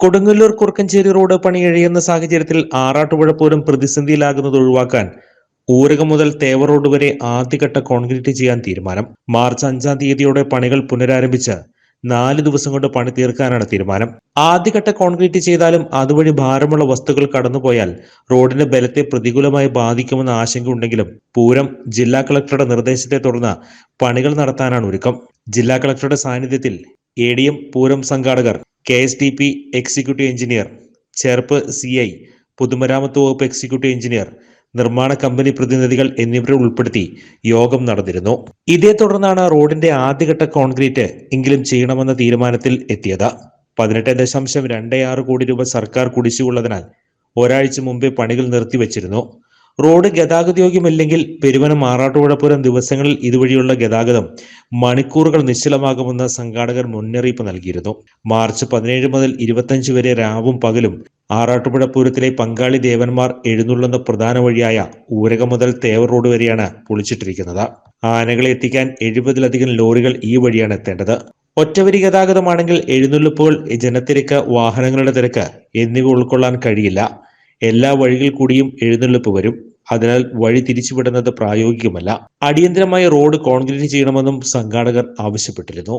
Kodungallur Kurukkanchery road പണി കഴിയുന്ന സാഹചര്യത്തിൽ ആറാട്ടുപുഴ പോലും പ്രതിസന്ധിയിലാകുന്നത് ഒഴിവാക്കാൻ ഊരകം മുതൽ തേവ റോഡ് വരെ ആദ്യഘട്ട കോൺക്രീറ്റ് ചെയ്യാൻ തീരുമാനം. മാർച്ച് അഞ്ചാം തീയതിയോടെ പണികൾ പുനരാരംഭിച്ച് നാല് ദിവസം കൊണ്ട് പണി തീർക്കാനാണ് തീരുമാനം. ആദ്യഘട്ട കോൺക്രീറ്റ് ചെയ്താലും അതുവഴി ഭാരമുള്ള വസ്തുക്കൾ കടന്നുപോയാൽ റോഡിന്റെ ബലത്തെ പ്രതികൂലമായി ബാധിക്കുമെന്ന ആശങ്കയുണ്ടെങ്കിലും പൂരം ജില്ലാ കളക്ടറുടെ നിർദ്ദേശത്തെ തുടർന്ന് പണികൾ നടത്താനാണ് ഒരുക്കം. ജില്ലാ കളക്ടറുടെ സാന്നിധ്യത്തിൽ എ പൂരം സംഘാടകർ K S D P executive engineer Cherpu C I പൊതുമരാമത്ത് വകുപ്പ് എക്സിക്യൂട്ടീവ് എഞ്ചിനീയർ നിർമ്മാണ കമ്പനി പ്രതിനിധികൾ എന്നിവരെ ഉൾപ്പെടുത്തി യോഗം നടന്നിരുന്നു. ഇതേ തുടർന്നാണ് റോഡിന്റെ ആദ്യഘട്ട കോൺക്രീറ്റ് എങ്കിലും ചെയ്യണമെന്ന തീരുമാനത്തിൽ എത്തിയത്. പതിനെട്ട് ദശാംശം രണ്ട് ആറ് കോടി രൂപ സർക്കാർ കുടിശ്ശിയുള്ളതിനാൽ ഒരാഴ്ച മുമ്പേ പണികൾ നിർത്തിവച്ചിരുന്നു. റോഡ് ഗതാഗതയോഗ്യമല്ലെങ്കിൽ പെരുവനം ആറാട്ടുപുഴപ്പുരം ദിവസങ്ങളിൽ ഇതുവഴിയുള്ള ഗതാഗതം മണിക്കൂറുകൾ നിശ്ചലമാകുമെന്ന് സംഘാടകർ മുന്നറിയിപ്പ് നൽകിയിരുന്നു. മാർച്ച് പതിനേഴ് മുതൽ ഇരുപത്തഞ്ച് വരെ രാവും പകലും ആറാട്ടുപുഴ പൂരത്തിലെ പങ്കാളി ദേവന്മാർ എഴുന്നള്ളുന്ന പ്രധാന വഴിയായ ഊരകം മുതൽ തേവർ റോഡ് വരെയാണ് പൊളിച്ചിട്ടിരിക്കുന്നത്. ആനകളെ എത്തിക്കാൻ എഴുപതിലധികം ലോറികൾ ഈ വഴിയാണ് എത്തേണ്ടത്. ഒറ്റവരി ഗതാഗതമാണെങ്കിൽ എഴുന്നള്ളിപ്പുകൾ ജനത്തിരക്ക് വാഹനങ്ങളുടെ തിരക്ക് എന്നിവ ഉൾക്കൊള്ളാൻ കഴിയില്ല. എല്ലാ വഴികൾ കൂടിയും എഴുന്നള്ളിപ്പ് വരും. അതിനാൽ വഴി തിരിച്ചുവിടുന്നത് പ്രായോഗികമല്ല. അടിയന്തരമായി റോഡ് കോൺക്രീറ്റ് ചെയ്യണമെന്നും സംഘാടകർ ആവശ്യപ്പെട്ടിരുന്നു.